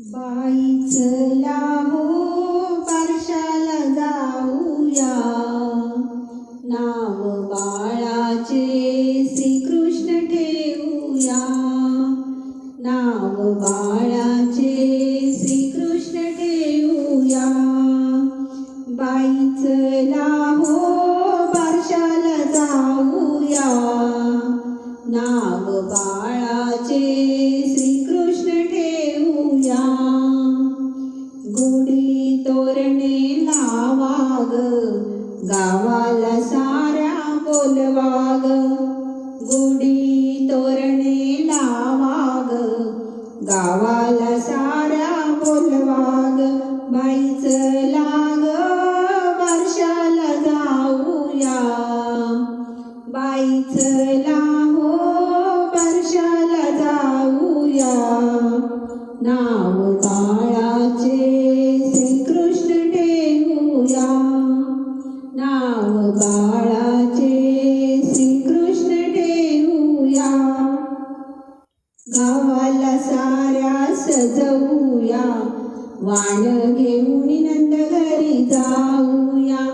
बाई चला हो पारशाला जाऊया. नाव बाळाचे श्रीकृष्ण लावाग. गावाला साऱ्या बोलवाग. गुडी गुढी तोरणे लावाग. गावाला साऱ्या बोलवाग. बाईच लाग. वर्षाला जाऊया. बाईच लाहो. वर्षाला जाऊया. नाव बाळाचे जाऊया वाण घेऊन नंद घरी जाऊया.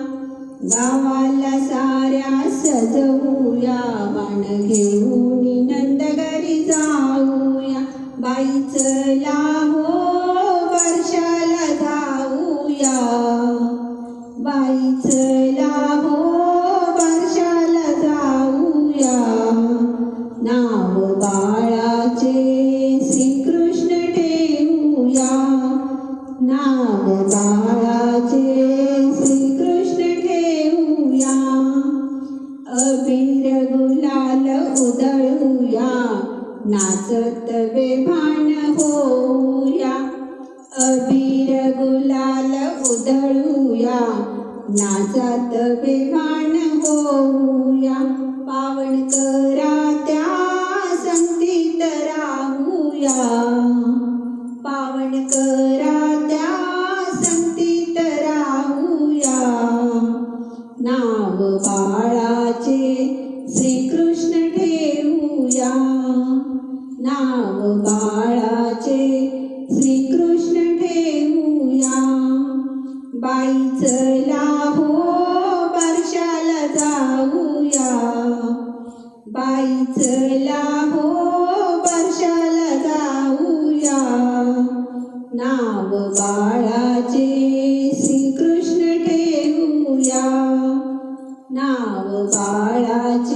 गावाला साऱ्या सजवूया. वाण घेऊन नंद घरी जाऊया. बाईच लाहो वर्षाला जाऊया बाईच लाहो वर्षाला जाऊया नाव बा ठेवूया नाव बाळाचे श्रीकृष्ण ठेवूया अबीर गुलाल उधळूया. नाचत बेभान होऊया. अबीर गुलाल उधळूया. नाचत बेभान होऊया. पावणकर करा त्या संतीत राहूया. नाव बाळाचे श्रीकृष्ण ठेवूया. नाव बाळाचे श्रीकृष्ण ठेवूया. बाईच लाहो वर्षाला जाऊया. बाईच लाहो नाव बाळाचे श्री कृष्ण ठेवूया. नाव बाळाचे